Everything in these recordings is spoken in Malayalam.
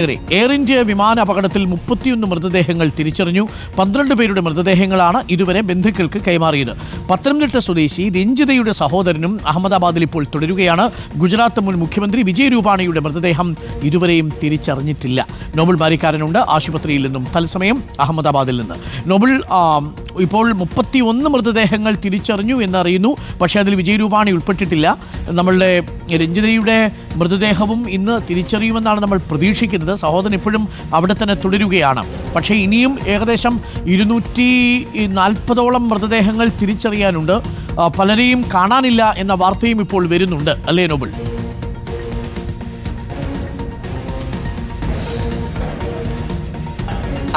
എയർ ഇന്ത്യ വിമാന അപകടത്തിൽ മുപ്പത്തിയൊന്ന് മൃതദേഹങ്ങൾ തിരിച്ചറിഞ്ഞു. പന്ത്രണ്ട് പേരുടെ മൃതദേഹങ്ങളാണ് ഇതുവരെ ബന്ധുക്കൾക്ക് കൈമാറിയത്. പത്തനംതിട്ട സ്വദേശി രഞ്ജിതയുടെ സഹോദരനും അഹമ്മദാബാദിൽ ഇപ്പോൾ തുടരുകയാണ്. ഗുജറാത്ത് മുൻ മുഖ്യമന്ത്രി വിജയ് രൂപാണിയുടെ മൃതദേഹം ഇതുവരെയും തിരിച്ചറിഞ്ഞിട്ടില്ല. നോബൽ ബാരിക്കാരനുണ്ട്. ആശുപത്രിയിൽ നിന്നും തത്സമയം അഹമ്മദാബാദിൽ നിന്ന്. നോബൽ ഇപ്പോൾ മുപ്പത്തി ഒന്ന് മൃതദേഹങ്ങൾ തിരിച്ചറിഞ്ഞു എന്നറിയുന്നു. പക്ഷേ അതിൽ വിജയ് രൂപാണി ഉൾപ്പെട്ടിട്ടില്ല. നമ്മളുടെ രഞ്ജിതയുടെ മൃതദേഹവും ഇന്ന് തിരിച്ചറിയുമെന്നാണ് നമ്മൾ പ്രതീക്ഷിക്കുന്നത്. സഹോദരൻ ഇപ്പോഴും അവിടെ തന്നെ തുടരുകയാണ്. പക്ഷേ ഇനിയും ഏകദേശം ഇരുന്നൂറ്റി നാൽപ്പതോളം മൃതദേഹങ്ങൾ തിരിച്ചറിയാനുണ്ട്. പലരെയും കാണാനില്ല എന്ന വാർത്തയും ഇപ്പോൾ വരുന്നുണ്ട്. അല്ലേ Noble?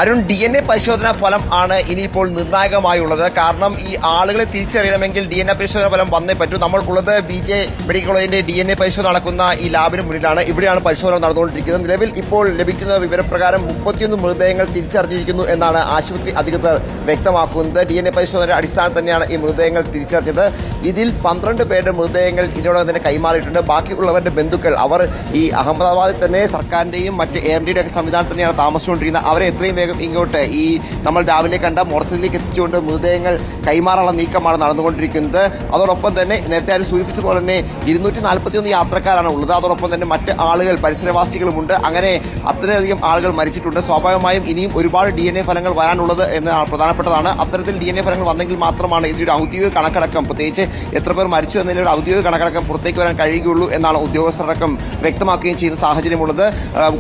Arun D N A പരിശോധനാ ഫലം ആണ് ഇനിയിപ്പോൾ നിർണായകമായുള്ളത്. കാരണം ഈ ആളുകളെ തിരിച്ചറിയണമെങ്കിൽ ഡി എൻ എ പരിശോധനാ ഫലം വന്നേ പറ്റൂ. നമ്മൾക്കുള്ളത് ബി ജെ മെഡിക്കൽ കോളേജിന്റെ ഡി എൻ എ പരിശോധന നടക്കുന്ന ഈ ലാബിന് മുന്നിലാണ്. ഇവിടെയാണ് പരിശോധന നടന്നുകൊണ്ടിരിക്കുന്നത്. നിലവിൽ ഇപ്പോൾ ലഭിക്കുന്ന വിവരപ്രകാരം മുപ്പത്തിയൊന്ന് മൃതദേഹങ്ങൾ തിരിച്ചറിഞ്ഞിരിക്കുന്നു എന്നാണ് ആശുപത്രി അധികൃതർ വ്യക്തമാക്കുന്നത്. ഡി എൻ എ പരിശോധനയുടെ അടിസ്ഥാനത്തിൽ തന്നെയാണ് ഈ മൃതദേഹങ്ങൾ തിരിച്ചറിഞ്ഞത്. ഇതിൽ പന്ത്രണ്ട് പേരുടെ മൃതദേഹങ്ങൾ ഇതിനോടകം തന്നെ കൈമാറിയിട്ടുണ്ട്. ബാക്കിയുള്ളവരുടെ ബന്ധുക്കൾ അവർ ഈ അഹമ്മദാബാദിൽ തന്നെ സർക്കാരിന്റെയും മറ്റ് എയർ എം ഒക്കെ സംവിധാനത്തിൽ തന്നെയാണ് താമസിച്ചുകൊണ്ടിരിക്കുന്നത്. അവരെ എത്രയും വേഗം ഇങ്ങോട്ട് ഈ നമ്മൾ രാവിലെ കണ്ട മോർച്ചറിലേക്ക് എത്തിച്ചുകൊണ്ട് മൃതദേഹങ്ങൾ കൈമാറാനുള്ള നീക്കമാണ് നടന്നുകൊണ്ടിരിക്കുന്നത്. അതോടൊപ്പം തന്നെ നേരത്തെ ആരും സൂചിപ്പിച്ച പോലെ തന്നെ ഇരുന്നൂറ്റി നാൽപ്പത്തിയൊന്ന് യാത്രക്കാരാണ് ഉള്ളത്. അതോടൊപ്പം തന്നെ മറ്റ് ആളുകൾ പരിസരവാസികളുമുണ്ട്. അങ്ങനെ അത്രയധികം ആളുകൾ മരിച്ചിട്ടുണ്ട്. സ്വാഭാവികമായും ഇനിയും ഒരുപാട് ഡി എൻ എ ഫലങ്ങൾ വരാനുള്ളത് എന്ന് പ്രധാനപ്പെട്ടതാണ്. അത്തരത്തിൽ ഡി എൻ എ ഫലങ്ങൾ വന്നെങ്കിൽ മാത്രമാണ് ഇതിന്റെ ഔദ്യോഗിക കണക്കടക്കം പ്രത്യേകിച്ച് എത്ര പേർ മരിച്ചു എന്നതിന്റെ ഒരു ഔദ്യോഗിക കണക്കടക്കം പുറത്തേക്ക് വരാൻ കഴിയുകയുള്ളൂ എന്നാണ് ഉദ്യോഗസ്ഥരടക്കം വ്യക്തമാക്കുകയും ചെയ്യുന്ന സാഹചര്യമുള്ളത്.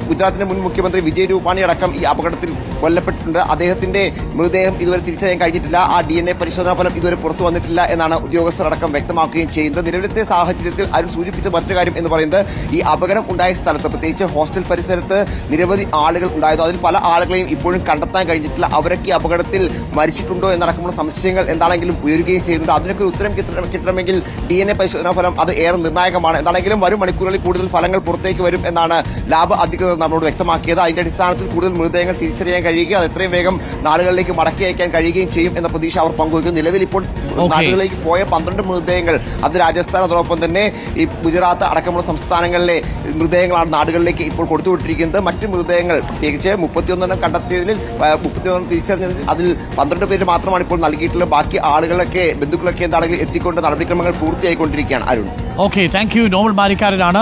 ഗുജറാത്തിന്റെ മുൻ മുഖ്യമന്ത്രി വിജയ് രൂപാണി അടക്കം ഈ അപകടത്തിൽ കൊല്ലപ്പെട്ടിട്ടുണ്ട്. അദ്ദേഹത്തിന്റെ മൃതദേഹം ഇതുവരെ തിരിച്ചറിയാൻ കഴിഞ്ഞിട്ടില്ല. ആ ഡി എൻ എ പരിശോധനാ ഫലം ഇതുവരെ പുറത്തു വന്നിട്ടില്ല എന്നാണ് ഉദ്യോഗസ്ഥർ ഉദ്യോഗസ്ഥരടക്കം വ്യക്തമാക്കുകയും ചെയ്യുന്നത്. നിലവിലത്തെ സാഹചര്യത്തിൽ അരുൺ സൂചിപ്പിച്ച മറ്റൊരു കാര്യം എന്ന് പറയുന്നത് ഈ അപകടം ഉണ്ടായ സ്ഥലത്ത് പ്രത്യേകിച്ച് ഹോസ്റ്റൽ പരിസരത്ത് നിരവധി ആളുകൾ ഉണ്ടായിരുന്നു. അതിൽ പല ആളുകളെയും ഇപ്പോഴും കണ്ടെത്താൻ കഴിഞ്ഞിട്ടില്ല. അവരൊക്കെ ഈ അപകടത്തിൽ മരിച്ചിട്ടുണ്ടോ എന്നടക്കമുള്ള സംശയങ്ങൾ എന്താണെങ്കിലും ഉയരുകയും ചെയ്യുന്നുണ്ട്. അതിനൊക്കെ ഉത്തരം കിട്ടണം- കിട്ടണമെങ്കിൽ ഡി എൻ എ പരിശോധനാ ഫലം അത് ഏറെ നിർണായകമാണ്. എന്താണെങ്കിലും വരും മണിക്കൂറുകളിൽ കൂടുതൽ ഫലങ്ങൾ പുറത്തേക്ക് വരും എന്നാണ് ലാബ് അധികൃതർ നമ്മളോട് വ്യക്തമാക്കിയത്. അതിന്റെ അടിസ്ഥാനത്തിൽ കൂടുതൽ മൃതദേഹങ്ങൾ തിരിച്ചറിയാൻ കഴിയുകയും അത് എത്രയും വേഗം നാടുകളിലേക്ക് മടക്കി അയക്കാൻ കഴിയുകയും ചെയ്യും എന്ന പ്രതീക്ഷ അവർ പങ്കുവയ്ക്കും. നിലവിൽ ഇപ്പോൾ നാടുകളിലേക്ക് പോയ പന്ത്രണ്ട് മൃതദേഹങ്ങൾ അത് രാജസ്ഥാൻ അതോടൊപ്പം തന്നെ ഈ ഗുജറാത്ത് അടക്കമുള്ള സംസ്ഥാനങ്ങളിലെ മൃതദേഹങ്ങളാണ് നാടുകളിലേക്ക് ഇപ്പോൾ കൊടുത്തുവിട്ടിരിക്കുന്നത്. മറ്റ് മൃതദേഹങ്ങൾ പ്രത്യേകിച്ച് മുപ്പത്തിയൊന്നെണ്ണം കണ്ടെത്തിയതിൽ ആ, മുപ്പത്തിയൊന്ന് തിരിച്ചറിഞ്ഞതിൽ അതിൽ പന്ത്രണ്ട് പേര് മാത്രമാണ് ഇപ്പോൾ നൽകിയിട്ടുള്ളത്. ബാക്കി ആളുകളൊക്കെ ബന്ധുക്കളൊക്കെ എന്താണെങ്കിലും എത്തിക്കൊണ്ട് നടപടിക്രമങ്ങൾ പൂർത്തിയായിക്കൊണ്ടിരിക്കുകയാണ്. Arun. Okay thank you Noble ബാലിക്കാരനാണ്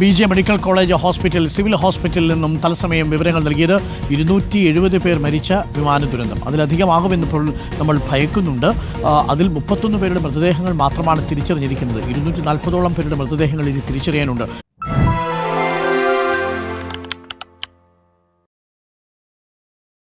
B J medical college hospital civil ഹോസ്പിറ്റലിൽ നിന്നും തത്സമയം വിവരങ്ങൾ നൽകിയത്. ഇരുന്നൂറ്റി എഴുപത് പേർ മരിച്ച വിമാന ദുരന്തം. അതിലധികമാകുമെന്നിപ്പോൾ നമ്മൾ ഭയക്കുന്നുണ്ട്. അതിൽ മുപ്പത്തൊന്ന് പേരുടെ മൃതദേഹങ്ങൾ മാത്രമാണ് തിരിച്ചറിഞ്ഞിരിക്കുന്നത്. ഇരുന്നൂറ്റി നാൽപ്പതോളം പേരുടെ മൃതദേഹങ്ങൾ ഇനി തിരിച്ചറിയാനുണ്ട്.